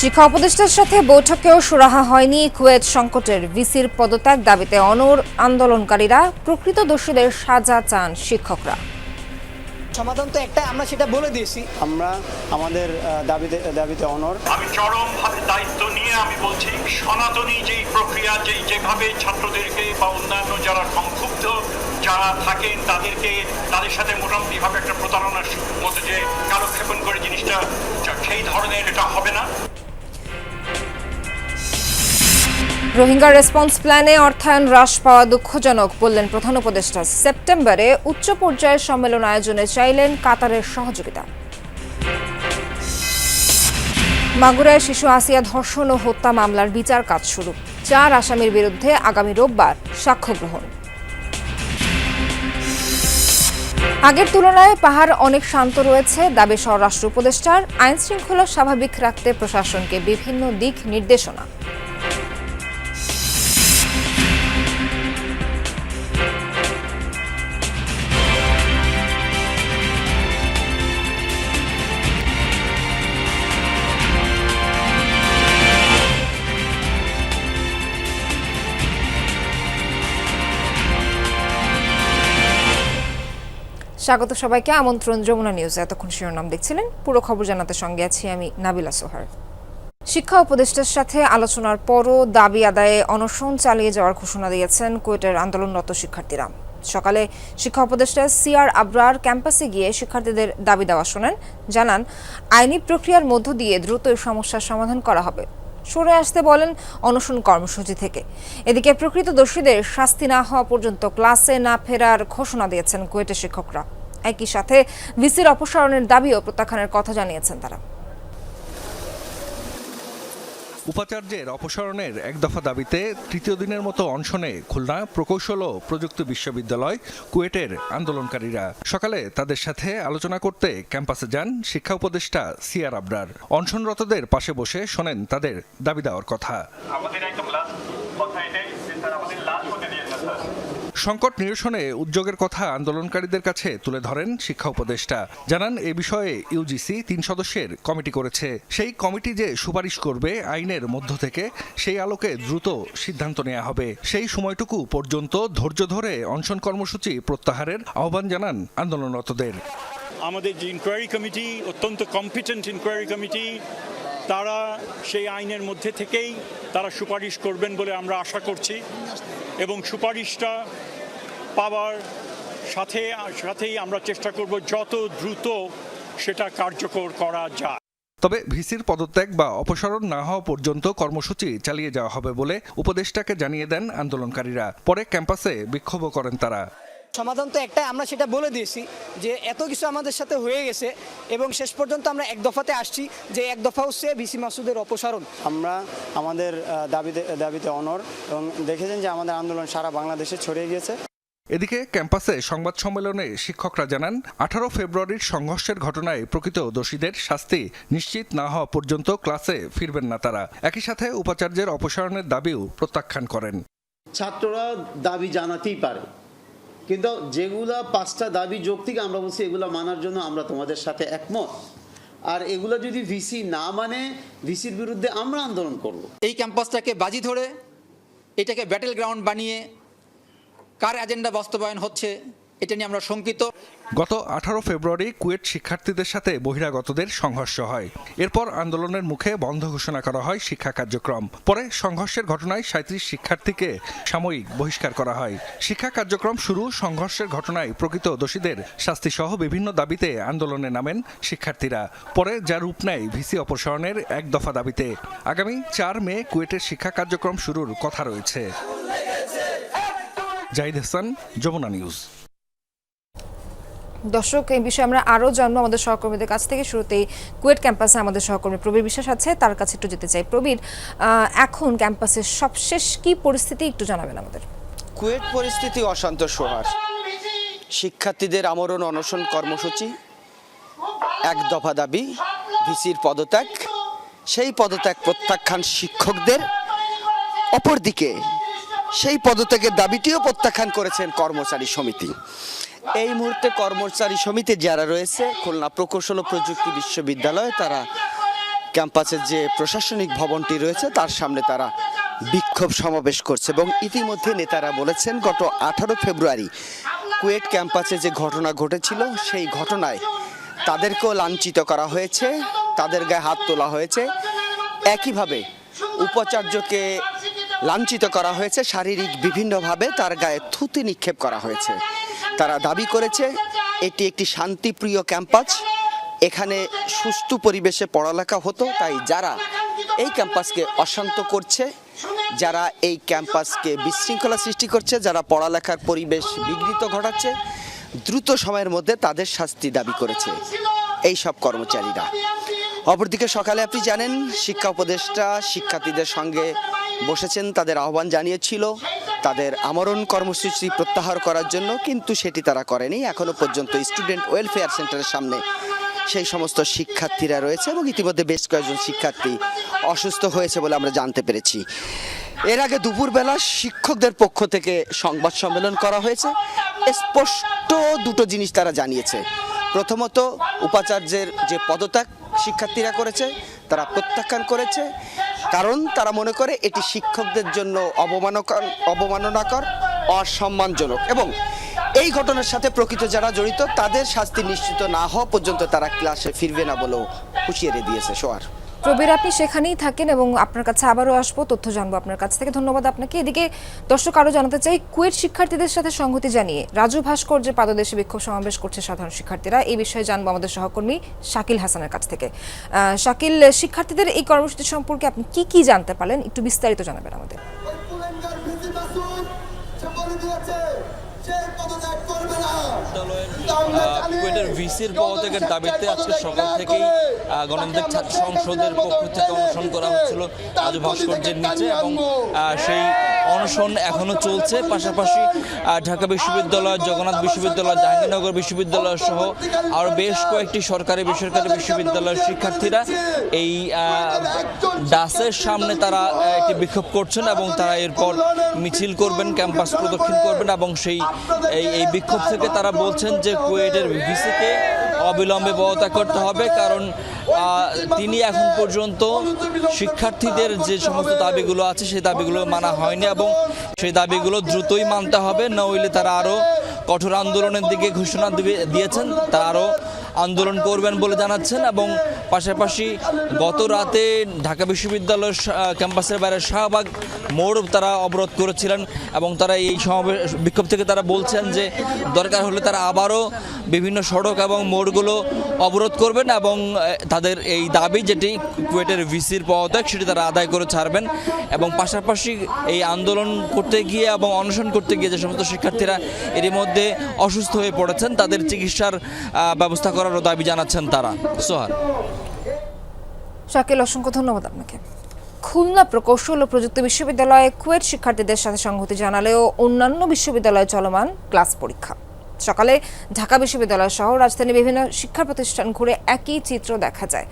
শিক্ষা উপদেষ্টার সাথে বৈঠকেও সুরাহা হয়নি কুয়েত সংকটের ভিসির পদত্যাগ দাবিতে অনর আন্দোলনকারীরা প্রকৃত দোষীদের সাজা চান শিক্ষকরা। সমাধান তো একটা আমরা সেটা বলে দিয়েছি। আমরা আমাদের দাবিতে দাবিতে অনর। আমি চরমভাবে দায়িত্ব নিয়ে আমি বলছি সনাতনী যেই প্রক্রিয়া যেই যেভাবে ছাত্রদেরকে বা অন্যান্য যারা সংক্ষুব্ধ যারা থাকেন তাদেরকে তাদের সাথে মোটামুটিভাবে একটা প্রতারণার মতো যে কালক্ষেপণ করে জিনিসটা সেই ধরনের এটা হবে না। রোহিঙ্গা রেসপন্স প্ল্যানে অর্থায়ন হ্রাস পাওয়া দুঃখজনক বললেন প্রধান উপদেষ্টা। সেপ্টেম্বরে উচ্চ পর্যায়ের সম্মেলন আয়োজনে চাইলেন কাতারের সহযোগিতা। মাগুরায় শিশু আসিয়া ধর্ষণ ও হত্যা মামলার বিচার কাজ শুরু। চার আসামির বিরুদ্ধে আগামী রোববার সাক্ষ্য গ্রহণ। আগের তুলনায় পাহাড় অনেক শান্ত রয়েছে, দাবি স্বরাষ্ট্র উপদেষ্টার। আইন শৃঙ্খলা স্বাভাবিক রাখতে প্রশাসনকে বিভিন্ন দিক নির্দেশনা। স্বাগত সবাইকে। আমন্ত্রণ যমুনা নিউজ এতক্ষণ শিরোনাম দেখছিলেন। পুরো খবর জানাতে সঙ্গে আছি আমি নাবিলা সোহার। শিক্ষা উপদেষ্টার সাথে আলোচনার পরও দাবি আদায়ে অনশন চালিয়ে যাওয়ার ঘোষণা দিয়েছেন কুয়েটের আন্দোলনরত শিক্ষার্থীরা। সকালে শিক্ষা উপদেষ্টা সিআর আবরার ক্যাম্পাসে গিয়ে শিক্ষার্থীদের দাবি দেওয়া শোনেন। জানান, আইনি প্রক্রিয়ার মধ্য দিয়ে দ্রুত এই সমস্যার সমাধান করা হবে। সরে আসতে বলেন অনশন কর্মসূচি থেকে। এদিকে প্রকৃত দোষীদের শাস্তি না হওয়া পর্যন্ত ক্লাসে না ফেরার ঘোষণা দিয়েছেন কুয়েটের শিক্ষকরা। একই সাথে ভিসির অপসারণের দাবিও প্রত্যাখ্যানের কথা জানিয়েছেন তারা। উপাচার্যের অপসারণের এক দফা দাবিতে তৃতীয় দিনের মতো অনশনে খুলনা প্রকৌশল ও প্রযুক্তি বিশ্ববিদ্যালয় কুয়েটের আন্দোলনকারীরা। সকালে তাদের সাথে আলোচনা করতে ক্যাম্পাসে যান শিক্ষা উপদেষ্টা সিআর আবরার। অনশনরতদের পাশে বসে শোনেন তাদের দাবি দেওয়ার কথা। আমাদের একদম লাস্ট কথা এটাই যে স্যার আমাদের লাস্ট হতে দিয়ে স্যার সংকট নিরসনে উদ্যোগের কথা আন্দোলনকারীদের কাছে তুলে ধরেন শিক্ষা উপদেষ্টা। জানান, এ বিষয়ে ইউজিসি তিন সদস্যের কমিটি করেছে। সেই কমিটি যে সুপারিশ করবে আইনের মধ্য থেকে, সেই আলোকে দ্রুত সিদ্ধান্ত নেওয়া হবে। সেই সময়টুকু পর্যন্ত ধৈর্য ধরে অনশন কর্মসূচি প্রত্যাহারের আহ্বান জানান আন্দোলনরতদের। আমাদের যে ইনকোয়ারি কমিটি অত্যন্ত কম্পিটেন্ট ইনকোয়ারি কমিটি তারা সেই আইনের মধ্যে থেকেই তারা সুপারিশ করবেন বলে আমরা আশা করছি এবং সুপারিশটা পাওয়ার সাথে, সাথেই আমরা চেষ্টা করব যত দ্রুত সেটা কার্যকর করা যায়। তবে ভিসির পদত্যাগ বা অপসারণ না হওয়া পর্যন্ত কর্মসূচি চালিয়ে যাওয়া হবে বলে উপদেষ্টাকে জানিয়ে দেন আন্দোলনকারীরা। পরে ক্যাম্পাসে বিক্ষোভ করেন তারা। সমাধান তো একটা আমরা সেটা বলে দিয়েছি যে এত কিছু আমাদের সাথে হয়ে গেছে এবং শেষ পর্যন্ত আমরা এক দফাতে আসছি যে এক দফা হচ্ছে ভিসি মাসুদের অপসারণ। আমরা আমাদের দাবিতে দাবিতে অনর এবং দেখেছেন যে আমাদের আন্দোলন সারা বাংলাদেশে ছড়িয়ে গিয়েছে। এদিকে ক্যাম্পাসে সংবাদ সম্মেলনে শিক্ষকরা জানান আঠারো ফেব্রুয়ারির সংঘর্ষের ঘটনায় প্রকৃত দোষীদের শাস্তি নিশ্চিত না হওয়া পর্যন্ত ক্লাসে ফিরবেন না তারা। একই সাথে উপাচার্যের অপসারণের দাবিও প্রত্যাখ্যান করেন। ছাত্ররা দাবি জানাতেই পারে। কিন্তু যেগুলা পাঁচটা দাবি যৌক্তিক, আমরা বলছি এগুলা মানার জন্য আমরা তোমাদের সাথে একমত। আর এগুলো যদি ভিসি না মানে ভিসির বিরুদ্ধে আমরা আন্দোলন করব। এই ক্যাম্পাসটাকে বাজি ধরে, এটাকে ব্যাটেল গ্রাউন্ড বানিয়ে কার এজেন্ডা বাস্তবায়ন হচ্ছে এটা নিয়ে আমরা শঙ্কিত। গত আঠারো ফেব্রুয়ারি কুয়েট শিক্ষার্থীদের সাথে বহিরাগতদের সংঘর্ষ হয়। এরপর আন্দোলনের মুখে বন্ধ ঘোষণা করা হয় শিক্ষা কার্যক্রম। পরে সংঘর্ষের ঘটনায় সাঁত্রিশ শিক্ষার্থীকে সাময়িক বহিষ্কার করা হয়। শিক্ষা কার্যক্রম শুরু সংঘর্ষের ঘটনায় প্রকৃত দোষীদের শাস্তি সহ বিভিন্ন দাবিতে আন্দোলনে নামেন শিক্ষার্থীরা। পরে যা রূপ নেয় ভিসি অপসারণের এক দফা দাবিতে। আগামী চার মে কুয়েটের শিক্ষা কার্যক্রম শুরুর কথা রয়েছে। জাহিদ হাসান, যমুনা নিউজ। দর্শক, এই বিষয়ে আমরা আরও জানব আমাদের সহকর্মীদের কাছ থেকে। শুরুতেই কুয়েট ক্যাম্পাসে আমাদের সহকর্মী প্রবীর বিশ্বাস আছে, তার কাছে একটু যেতে চাই। প্রবীর এখন ক্যাম্পাসের সবশেষ কি পরিস্থিতি একটু জানাবেন আমাদের। কুয়েট পরিস্থিতি অশান্ত, সোহার। শিক্ষার্থীদের আমরণ অনশন কর্মসূচি, এক দফা দাবি, ভিসির পদত্যাগ, সেই পদত্যাগ প্রত্যাখ্যান শিক্ষকদের। অপরদিকে, সেই পদত্যাগের দাবিটিও প্রত্যাখ্যান করেছেন কর্মচারী সমিতি। এই মুহূর্তে কর্মচারী সমিতি যারা রয়েছে, খুলনা প্রকৌশল ও প্রযুক্তি বিশ্ববিদ্যালয়ে তারা ক্যাম্পাসের যে প্রশাসনিক ভবনটি রয়েছে, তার সামনে তারা বিক্ষোভ সমাবেশ করছে এবং ইতিমধ্যে নেতারা বলেছেন, গত আঠারো ফেব্রুয়ারি কুয়েট ক্যাম্পাসে যে ঘটনা ঘটেছিল, সেই ঘটনায় তাদেরকেও লাঞ্ছিত করা হয়েছে, তাদের গায়ে হাত তোলা হয়েছে। একইভাবে উপাচার্যকে লাঞ্ছিত করা হয়েছে, শারীরিক বিভিন্নভাবে তার গায়ে থুতি নিক্ষেপ করা হয়েছে। তারা দাবি করেছে, এটি একটি শান্তিপ্রিয় ক্যাম্পাস। এখানে সুস্থ পরিবেশে পড়ালেখা হতো, তাই যারা এই ক্যাম্পাসকে অশান্ত করছে, যারা এই ক্যাম্পাসকে বিশৃঙ্খলা সৃষ্টি করছে, যারা পড়ালেখার পরিবেশ বিঘ্নিত ঘটাচ্ছে, দ্রুত সময়ের মধ্যে তাদের শাস্তি দাবি করেছে এই সব কর্মচারীরা। অপরদিকে সকালে আপনি জানেন, শিক্ষা উপদেষ্টা, শিক্ষার্থীদের সঙ্গে বসেছেন, তাদের আহ্বান জানিয়েছিল তাদের আমরণ কর্মসূচি প্রত্যাহার করার জন্য কিন্তু সেটি তারা করেনি। এখনও পর্যন্ত স্টুডেন্ট ওয়েলফেয়ার সেন্টারের সামনে সেই সমস্ত শিক্ষার্থীরা রয়েছে এবং ইতিমধ্যে বেশ কয়েকজন শিক্ষার্থী অসুস্থ হয়েছে বলে আমরা জানতে পেরেছি। এর আগে দুপুরবেলা শিক্ষকদের পক্ষ থেকে সংবাদ সম্মেলন করা হয়েছে। স্পষ্ট দুটো জিনিস তারা জানিয়েছে। প্রথমত, উপাচার্যের যে পদত্যাগ শিক্ষার্থীরা করেছে তারা প্রত্যাখ্যান করেছে, কারণ তারা মনে করে এটি শিক্ষকদের জন্য অবমানকর অবমাননাকর, অসম্মানজনক। এবং এই ঘটনার সাথে প্রকৃত যারা জড়িত, তাদের শাস্তি নিশ্চিত না হওয়া পর্যন্ত তারা ক্লাসে ফিরবে না বলেও হুঁশিয়ারি দিয়েছে সোয়ার। প্রবীর, আপনি সেখানেই থাকেন এবং আপনার কাছে আবারও আসব, তথ্য জানব আপনার কাছ থেকে। ধন্যবাদ আপনাকে। এদিকে দর্শক আরও জানাতে চাই, কুয়েট শিক্ষার্থীদের সাথে সংহতি জানিয়ে রাজু ভাস্কর যে পাদদেশে বিক্ষোভ সমাবেশ করছে সাধারণ শিক্ষার্থীরা, এই বিষয়ে জানব আমাদের সহকর্মী শাকিল হাসানের কাছ থেকে। শাকিল, শিক্ষার্থীদের এই কর্মসূচি সম্পর্কে আপনি কি কি জানতে পারলেন? একটু বিস্তারিত জানাবেন আমাদের। কুয়েটের ভিসির পদত্যাগের দাবিতে আজকে সকাল থেকেই আহ, গণতান্ত্রিক ছাত্র সংসদের পক্ষ থেকে অনশন করা হচ্ছিল। আজ ভাস্কর্যের নিচে এবং আহ, সেই অনশন এখনও চলছে। পাশাপাশি ঢাকা বিশ্ববিদ্যালয়, জগন্নাথ বিশ্ববিদ্যালয়, জাহাঙ্গীরনগর বিশ্ববিদ্যালয় সহ আরও বেশ কয়েকটি সরকারি, বেসরকারি বিশ্ববিদ্যালয়ের শিক্ষার্থীরা এই ডাসের সামনে তারা একটি বিক্ষোভ করছেন এবং তারা এরপর মিছিল করবেন, ক্যাম্পাস প্রদক্ষিণ করবেন এবং সেই এই বিক্ষোভ থেকে তারা বলছেন যে কুয়েটের ভিসিকে অবিলম্বে পদত্যাগ করতে হবে, কারণ তিনি এখন পর্যন্ত শিক্ষার্থীদের যে সমস্ত দাবিগুলো আছে, সেই দাবিগুলো মানা হয়নি এবং সেই দাবিগুলো দ্রুতই মানতে হবে। নইলে তারা আরও কঠোর আন্দোলনের দিকে ঘোষণা দিয়েছেন। তারা আরও আন্দোলন করবেন বলে জানাচ্ছেন এবং পাশাপাশি গত রাতে ঢাকা বিশ্ববিদ্যালয়ের ক্যাম্পাসের বাইরে শাহবাগ মোড় তারা অবরোধ করেছিলেন এবং তারা এই সমাবেশ, বিক্ষোভ থেকে তারা বলছেন যে দরকার হলে তারা আবারও বিভিন্ন সড়ক এবং মোড়গুলো অবরোধ করবেন এবং তাদের এই দাবি যেটি কুয়েটের ভিসির পদত্যাগ সেটি তারা আদায় করে ছাড়বেন এবং পাশাপাশি এই আন্দোলন করতে গিয়ে এবং অনশন করতে গিয়ে যে সমস্ত শিক্ষার্থীরা এরই মধ্যে অসুস্থ হয়ে পড়েছেন, তাদের চিকিৎসার ব্যবস্থা করারও দাবি জানাচ্ছেন তারা। সোহার শাকিল, অসংখ্য ধন্যবাদ আপনাকে। খুলনা প্রকৌশল ও প্রযুক্তি বিশ্ববিদ্যালয়ে কুয়েট শিক্ষার্থীদের সাথে সংহতি জানালেও অন্যান্য বিশ্ববিদ্যালয়ে চলমান ক্লাস পরীক্ষা। সকালে ঢাকা বিশ্ববিদ্যালয় সহ রাজধানীর বিভিন্ন শিক্ষা প্রতিষ্ঠান ঘুরে একই চিত্র দেখা যায়।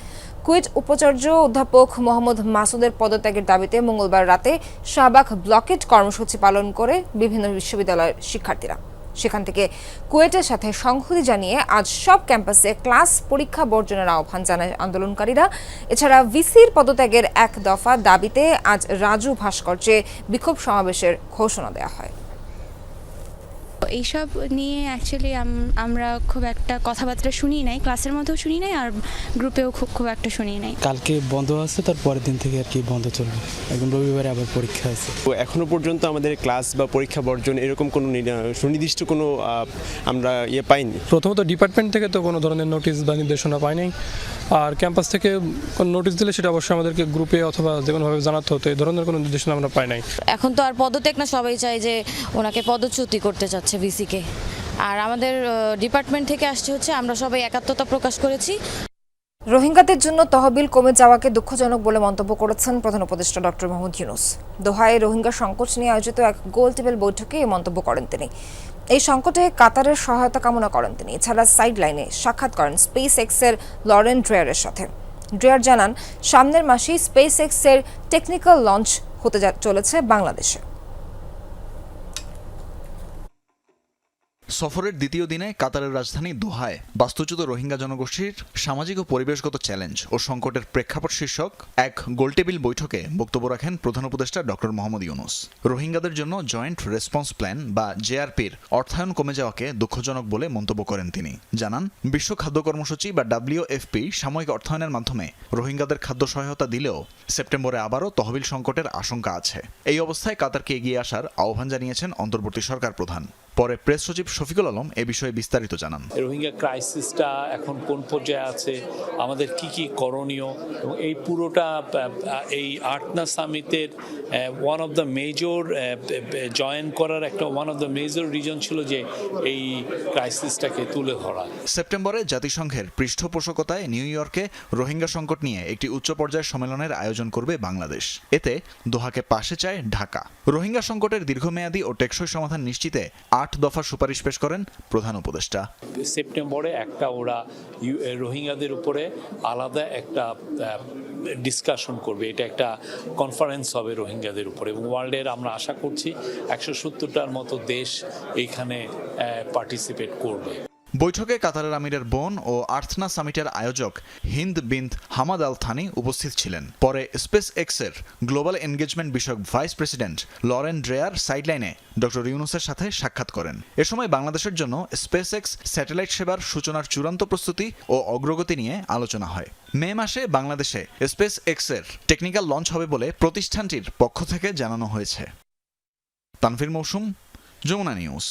কুয়েট উপাচার্য অধ্যাপক মোহাম্মদ মাসুদের পদত্যাগের দাবিতে মঙ্গলবার রাতে শাহবাগ ব্লকেট কর্মসূচি পালন করে বিভিন্ন বিশ্ববিদ্যালয়ের শিক্ষার্থীরা। সেখান থেকে কুয়েটের সাথে সংহতি জানিয়ে আজ সব ক্যাম্পাসে ক্লাস পরীক্ষা বর্জনের আহ্বান জানায় আন্দোলনকারীরা। এছাড়া ভিসির পদত্যাগের এক দফা দাবিতে আজ রাজু ভাস্কর্যে বিক্ষোভ সমাবেশের ঘোষণা দেওয়া হয়। এইসব নিয়ে অ্যাকচুয়ালি আমরা খুব একটা কথাবার্তা শুনি নাই ক্লাসের মধ্যেও শুনি নাই আর গ্রুপেও খুব খুব একটা শুনি নাই। কালকে বন্ধ আছে তার পরের দিন থেকে আর কি বন্ধ চলবে। এখন রবিবারে আবার পরীক্ষা আছে। তো এখনও পর্যন্ত আমাদের ক্লাস বা পরীক্ষা বর্জন এরকম কোনো সুনির্দিষ্ট কোনো আমরা ইয়ে পাইনি? প্রথমত ডিপার্টমেন্ট থেকে তো কোনো ধরনের নোটিশ বা নির্দেশনা পাই নাই। আর ক্যাম্পাস থেকে কোনো নোটিশ দিলে সেটা অবশ্যই আমাদেরকে গ্রুপে অথবা যে কোনোভাবে জানাতে হতো এই ধরনের কোনো নির্দেশনা আমরা পাই নাই। এখন তো আর পদত্যাগ না সবাই চায় যে ওনাকে পদচ্যুতি করতে চাচ্ছে ভিসিকে। আর আমাদের ডিপার্টমেন্ট থেকে আসছে হচ্ছে, আমরা সবাই একাত্মতা প্রকাশ করেছি। রোহিঙ্গাদের জন্য তহবিল কমে যাওয়াকে দুঃখজনক বলে মন্তব্য করেছেন প্রধান উপদেষ্টা ডক্টর মোহাম্মদ ইউনুস। দোহায় রোহিঙ্গা সংকট নিয়ে আয়োজিত এক গোল টেবিল বৈঠকে এই মন্তব্য করেন তিনি। এই সংকটে কাতারের সহায়তা কামনা করেন তিনি। এছাড়া সাইড লাইনে সাক্ষাৎ করেন স্পেস এক্সের লরেন ড্রেয়ারের সাথে। ড্রেয়ার জানান, সামনের মাসেই স্পেস এক্সের টেকনিক্যাল লঞ্চ হতে চলেছে বাংলাদেশে। সফরের দ্বিতীয় দিনে কাতারের রাজধানী দোহায় বাস্তুচ্যুত রোহিঙ্গা জনগোষ্ঠীর সামাজিক ও পরিবেশগত চ্যালেঞ্জ ও সংকটের প্রেক্ষাপট শীর্ষক এক গোলটেবিল বৈঠকে বক্তব্য রাখেন প্রধান উপদেষ্টা ডক্টর মোহাম্মদ ইউনুস। রোহিঙ্গাদের জন্য জয়েন্ট রেসপন্স প্ল্যান বা জেআরপির অর্থায়ন কমে যাওয়াকে দুঃখজনক বলে মন্তব্য করেন তিনি। জানান, বিশ্ব খাদ্য কর্মসূচি বা ডাব্লিউএফপি সাময়িক অর্থায়নের মাধ্যমে রোহিঙ্গাদের খাদ্য সহায়তা দিলেও সেপ্টেম্বরে আবারও তহবিল সংকটের আশঙ্কা আছে। এই অবস্থায় কাতারকে এগিয়ে আসার আহ্বান জানিয়েছেন অন্তর্বর্তী সরকার প্রধান। পরে প্রেস সচিব শফিকুল আলম এ বিষয়ে বিস্তারিত জানান। রোহিঙ্গা ক্রাইসিসটা এখন কোন পর্যায়ে আছে? আমাদের কি কি করণীয়? এবং এই পুরোটা এই আটনা সামিটের one of the major join করার একটা one of the major reason ছিল যে এই ক্রাইসিসটাকে তুলে ধরা। সেপ্টেম্বরে জাতিসংঘের পৃষ্ঠপোষকতায় নিউ ইয়র্কে রোহিঙ্গা সংকট নিয়ে একটি উচ্চ পর্যায়ের সম্মেলনের আয়োজন করবে বাংলাদেশ। এতে দোহাকে পাশে চায় ঢাকা। রোহিঙ্গা সংকটের দীর্ঘমেয়াদী ও টেকসই সমাধান নিশ্চিতে আট দফা সুপারিশ পেশ করেন প্রধান উপদেষ্টা। সেপ্টেম্বরে একটা ওরা রোহিঙ্গাদের উপরে আলাদা একটা ডিসকাশন করবে। এটা একটা কনফারেন্স হবে রোহিঙ্গাদের উপরে এবং ওয়ার্ল্ডের আমরা আশা করছি একশো সত্তরটার মতো দেশ এইখানে পার্টিসিপেট করবে। বৈঠকে কাতারের আমিরের বোন ও আর্থনা সামিটের আয়োজক Hind bint Hamad Al Thani উপস্থিত ছিলেন। পরে স্পেস এক্সের গ্লোবাল এনগেজমেন্ট বিষয়ক ভাইস প্রেসিডেন্ট লরেন ড্রেয়ার সাইডলাইনে ডক্টর ইউনুসের সাথে সাক্ষাৎ করেন। এ সময় বাংলাদেশের জন্য স্পেস এক্স স্যাটেলাইট সেবার সূচনার চূড়ান্ত প্রস্তুতি ও অগ্রগতি নিয়ে আলোচনা হয়। মে মাসে বাংলাদেশে স্পেস এক্সের টেকনিক্যাল লঞ্চ হবে বলে প্রতিষ্ঠানটির পক্ষ থেকে জানানো হয়েছে। তানভীর মৌসুম, যমুনা নিউজ।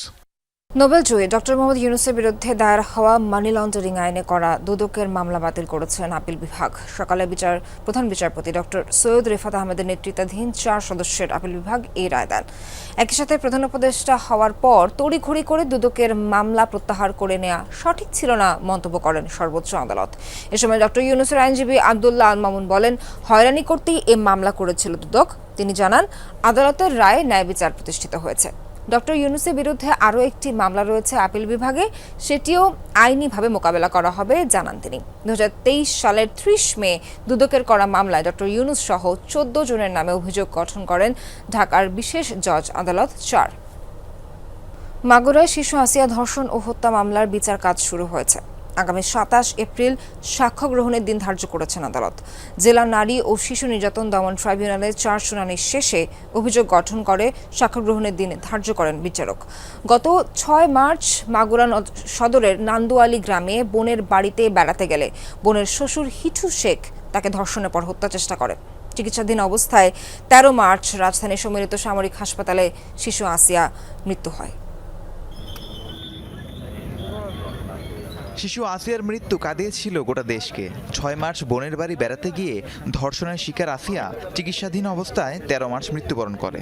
নোবেল জয়ী ডক্টর মোহাম্মদ ইউনুসের বিরুদ্ধে দায়ের হওয়া মানি লন্ডারিং আইনে করা দুদকের মামলা বাতিল করেছেন আপিল বিভাগ। সকালে বিচার প্রধান বিচারপতি ডক্টর সৈয়দ রেফাত আহমেদের নেতৃত্বাধীন চার সদস্যের আপিল বিভাগ এই রায় দেন। একই সাথে প্রধান উপদেষ্টা হওয়ার পর তড়িঘড়ি করে দুদকের মামলা প্রত্যাহার করে নেওয়া সঠিক ছিল না মন্তব্য করেন সর্বোচ্চ আদালত। এ সময় ডক্টর ইউনুসের আইনজীবী আবদুল্লাহ আল মামুন বলেন, হয়রানি করতেই এ মামলা করেছিল দুদক। তিনি জানান, আদালতের রায়ে ন্যায় বিচার প্রতিষ্ঠিত হয়েছে। ডক্টর ইউনুসের বিরুদ্ধে আরও একটি মামলা রয়েছে আপিল বিভাগে। সেটিও আইনিভাবে মোকাবেলা করা হবে, জানান তিনি। দু হাজার তেইশ সালের ত্রিশ মে দুদকের করা মামলায় ডক্টর ইউনুস সহ চোদ্দ জনের নামে অভিযোগ গঠন করেন ঢাকার বিশেষ জজ আদালত চার। মাগুরায় শিশু আসিয়া ধর্ষণ ও হত্যা মামলার বিচার কাজ শুরু হয়েছে। আগামী সাতাশ এপ্রিল সাক্ষ্য গ্রহণের দিন ধার্য করেছেন আদালত। জেলা নারী ও শিশু নির্যাতন দমন ট্রাইব্যুনালের চার শুনানির শেষে অভিযোগ গঠন করে সাক্ষ্য গ্রহণের দিন ধার্য করেন বিচারক। গত ছয় মার্চ মাগুরা সদরের নান্দুয়ালি গ্রামে বোনের বাড়িতে বেড়াতে গেলে বোনের শ্বশুর হিঠু শেখ তাকে ধর্ষণের পর হত্যা চেষ্টা করে চিকিৎসাধীন অবস্থায় তেরো মার্চ রাজধানীর সম্মিলিত সামরিক হাসপাতালে শিশু আসিয়া মৃত্যু হয়। শিশু আসিয়ার মৃত্যু কাঁদিয়েছিল গোটা দেশকে। ছয় মার্চ বোনের বাড়ি বেড়াতে গিয়ে ধর্ষণের শিকার আসিয়া চিকিৎসাধীন অবস্থায় তেরো মার্চ মৃত্যুবরণ করে।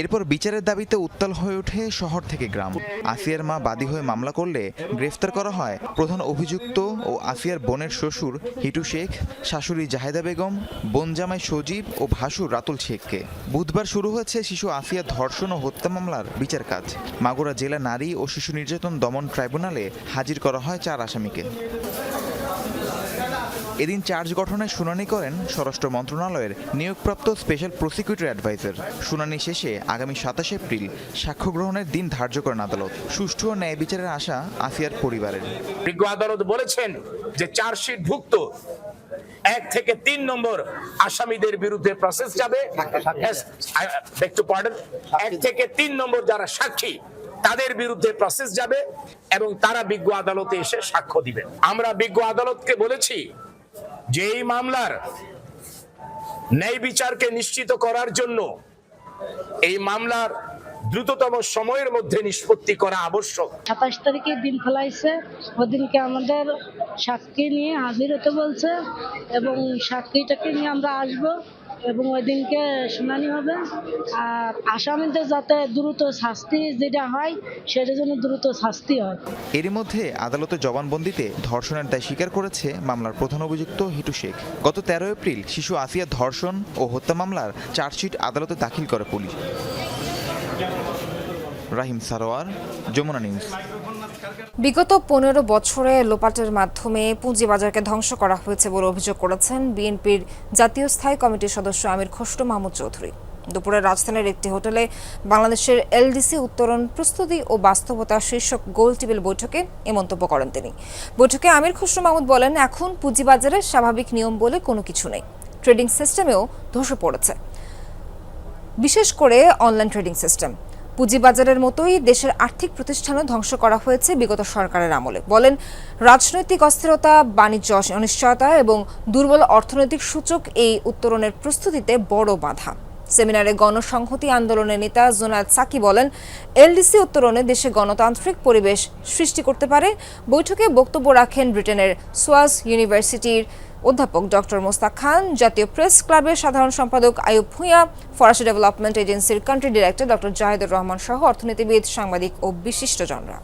এরপর বিচারের দাবিতে উত্তাল হয়ে ওঠে শহর থেকে গ্রাম। আসিয়ার মা বাদী হয়ে মামলা করলে গ্রেফতার করা হয় প্রধান অভিযুক্ত ও আসিয়ার বোনের শ্বশুর হিটু শেখ, শাশুড়ি জাহেদা বেগম, বোন জামাই সজীব ও ভাসুর রাতুল শেখকে। বুধবার শুরু হয়েছে শিশু আসিয়া ধর্ষণ ও হত্যা মামলার বিচার কাজ। মাগুরা জেলা নারী ও শিশু নির্যাতন দমন ট্রাইব্যুনালে হাজির করা হয় চার আসামিকে। এদিন চার্জ গঠনের শুনানি করেন স্বরাষ্ট্র মন্ত্রণালয়ের নিয়োগপ্রাপ্ত স্পেশাল প্রসিকিউটর অ্যাডভাইজার। শুনানি শেষে আগামী সাতাশ এপ্রিল সাক্ষ্য গ্রহণের দিন ধার্য করেন আদালত। সুষ্ঠু ও ন্যায় বিচারের আশা আসিয়ার পরিবারের। বিজ্ঞ আদালত বলেছেন যে চার্জশিট ভুক্ত এক থেকে তিন নম্বর আসামিদের বিরুদ্ধে প্রসেস যাবে. এক থেকে তিন নম্বর যারা সাক্ষী তাদের বিরুদ্ধে প্রসেস যাবে এবং তারা বিজ্ঞ আদালতে এসে সাক্ষ্য দিবে। আমরা বিজ্ঞ আদালতকে বলেছি যে এই মামলার ন্যায় বিচারকে নিশ্চিত করার জন্য এই মামলার দ্রুততম সময়ের মধ্যে নিষ্পত্তি করা আবশ্যক। সাতাশ তারিখে দিন ফেলাইছে ওদিনকে আমাদের সাক্ষী নিয়ে হাজির হতে বলছে এবং সাক্ষীটাকে নিয়ে আমরা আসব। এবং ওই দিনকে শুনানি হবে। আর আসামিদের যাতে দ্রুত শাস্তি যেটা হয়, সেটার জন্য দ্রুত শাস্তি হয়। এরই মধ্যে আদালতে জবানবন্দিতে ধর্ষণের দায় স্বীকার করেছে মামলার প্রধান অভিযুক্ত হিটু শেখ। গত তেরো এপ্রিল শিশু আসিয়া ধর্ষণ ও হত্যা মামলার চার্জশিট আদালতে দাখিল করে পুলিশ। রাহিম সারোয়ার, যমুনা নিউজ। বিগত পনেরো বছরে লোপাটের মাধ্যমে পুঁজিবাজারকে ধ্বংস করা হয়েছে বলে অভিযোগ করেছেন বিএনপির জাতীয় স্থায়ী কমিটির সদস্য আমির খসরু মাহমুদ চৌধুরী। দুপুরে রাজধানীর একটি হোটেলে বাংলাদেশের এলডিসি উত্তরণ প্রস্তুতি ও বাস্তবতা শীর্ষক গোল টেবিল বৈঠকে এ মন্তব্য করেন তিনি। বৈঠকে আমির খসরু মাহমুদ বলেন, এখন পুঁজিবাজারে স্বাভাবিক নিয়ম বলে কোনো কিছু নেই। ট্রেডিং সিস্টেমেও ধসে পড়েছে। বিশেষ করে অনলাইন ট্রেডিং সিস্টেম। পুঁজিবাজারের মতোই দেশের আর্থিক প্রতিষ্ঠানও ধ্বংস করা হয়েছে বিগত সরকারের আমলে। বলেন, রাজনৈতিক অস্থিরতা, বাণিজ্য অনিশ্চয়তা এবং দুর্বল অর্থনৈতিক সূচক এই উত্তরণের প্রস্তুতিতে বড় বাধা। সেমিনারে গণসংহতি আন্দোলনের নেতা জোনায়েদ সাকি বলেন, এলডিসি উত্তরণে দেশে গণতান্ত্রিক পরিবেশ সৃষ্টি করতে পারে। বৈঠকে বক্তব্য রাখেন ব্রিটেনের সোয়াস ইউনিভার্সিটির অধ্যাপক ডক্টর মোস্তাক খান, জাতীয় প্রেস ক্লাবের সাধারণ সম্পাদক আয়ুব ভূঁইয়া, ফরাসি ডেভেলপমেন্ট এজেন্সির country director doctor Zahedur Rahman সহ অর্থনীতিবিদ, সাংবাদিক ও বিশিষ্টজনরা।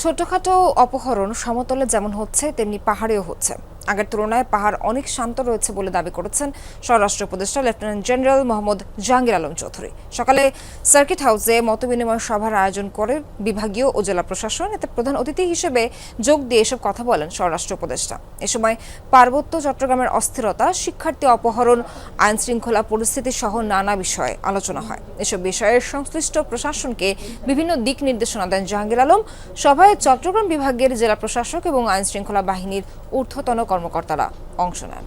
ছোটখাটো অপহরণ সমতলে যেমন হচ্ছে, তেমনি পাহাড়েও হচ্ছে। আগের তুলনায় পাহাড় অনেক শান্ত রয়েছে বলে দাবি করেছেন স্বরাষ্ট্র উপদেষ্টা লেফটেন্যান্ট জেনারেল মোহাম্মদ জাহাঙ্গীর আলম চৌধুরী। সকালে সার্কিট হাউসে মতবিনিময় সভার আয়োজন করে বিভাগীয় ও জেলা প্রশাসন এতে প্রধান অতিথি হিসেবে যোগ দিয়ে এসব কথা বলেন স্বরাষ্ট্র উপদেষ্টা। এ সময় পার্বত্য চট্টগ্রামের অস্থিরতা, শিক্ষার্থী অপহরণ আইন শৃঙ্খলা পরিস্থিতি সহ নানা বিষয়ে আলোচনা হয়। এসব বিষয়ে সংশ্লিষ্ট প্রশাসনকে বিভিন্ন দিক নির্দেশনা দেন জাহাঙ্গীর আলম। সভায় চট্টগ্রাম বিভাগের জেলা প্রশাসক এবং আইন শৃঙ্খলা বাহিনীর ঊর্ধ্বতন কর্মকর্তারা অংশ নেন।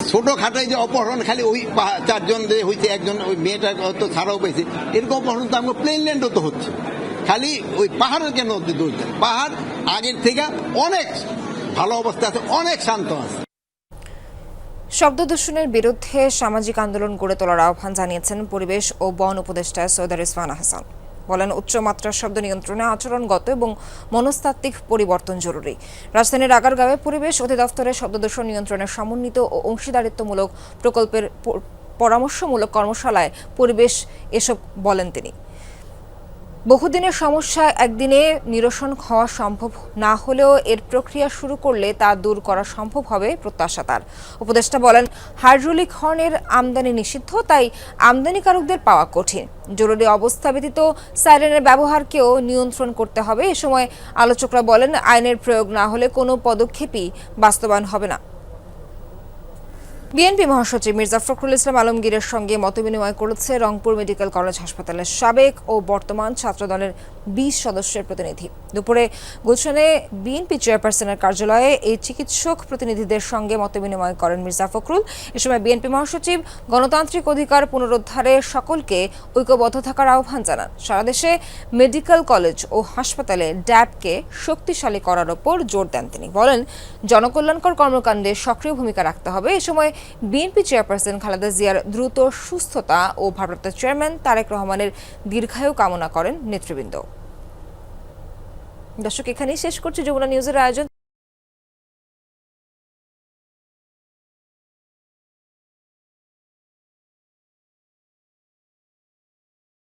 ছোট খাটাই যে অপহরণ খালি ওই চারজন যে হয়েছে একজন ওই মেয়েটা হয়তো ছাড়াও পেয়েছে এরকম অপহরণ তো আমরা প্লেনল্যান্ডও তো হচ্ছে। খালি ওই পাহাড়ের কেন দোষ দেয়? পাহাড় আগের থেকে অনেক ভালো অবস্থা আছে অনেক শান্ত আছে। শব্দ দূষণের বিরুদ্ধে সামাজিক আন্দোলন গড়ে তোলার আহ্বান জানিয়েছেন পরিবেশ ও বন উপদেষ্টা সৈয়দ রিসওয়ানা হাসান বলেন, উচ্চমাত্রার শব্দ নিয়ন্ত্রণে আচরণগত এবং মনস্তাত্ত্বিক পরিবর্তন জরুরি। রাজধানীর আগারগাঁওয়ে পরিবেশ অধিদপ্তরের শব্দদূষণ নিয়ন্ত্রণে সমন্বিত ও অংশীদারিত্বমূলক প্রকল্পের পরামর্শমূলক কর্মশালায় পরিবেশ এসব বলেন তিনি। বহুদিনের সমস্যা একদিনে নিরসন হওয়া সম্ভব না হলেও এর প্রক্রিয়া শুরু করলে তা দূর করা সম্ভব হবে প্রত্যাশা তার। উপদেষ্টা বলেন, হাইড্রোলিক হর্নের আমদানি নিষিদ্ধ, তাই আমদানিকারকদের পাওয়া কঠিন। জরুরি অবস্থা ব্যতীত সাইরেনের ব্যবহারকেও নিয়ন্ত্রণ করতে হবে। এ সময় আলোচকরা বলেন, আইনের প্রয়োগ না হলে কোনো পদক্ষেপই বাস্তবায়ন হবে না। বিএনপি মহাসচিব মির্জা ফখরুল ইসলাম আলমগীরের সঙ্গে মতবিনিময় করেছে রংপুর মেডিকেল কলেজ হাসপাতালের সাবেক ও বর্তমান ছাত্রদলের বিশ সদস্যের প্রতিনিধি। দুপুরে গুলশানে বিএনপি চেয়ারপারসনের কার্যালয়ে এই চিকিৎসক প্রতিনিধিদের সঙ্গে মতবিনিময় করেন মির্জা ফখরুল। এ সময় বিএনপি মহাসচিব গণতান্ত্রিক অধিকার পুনরুদ্ধারে সকলকে ঐক্যবদ্ধ থাকার আহ্বান জানান। সারা দেশে মেডিকেল কলেজ ও হাসপাতালে ড্যাবকে শক্তিশালী করার ওপর জোর দেন তিনি। বলেন, জনকল্যাণকর কর্মকাণ্ডে সক্রিয় ভূমিকা রাখতে হবে। এ সময় বিএনপি চেয়ারপারসন খালেদা জিয়ার দ্রুত সুস্থতা ও ভারপ্রাপ্ত চেয়ারম্যান তারেক রহমানের দীর্ঘায়ু কামনা করেন নেতৃবৃন্দ। দর্শক, এখানেই শেষ করছে যমুনা নিউজের আয়োজন।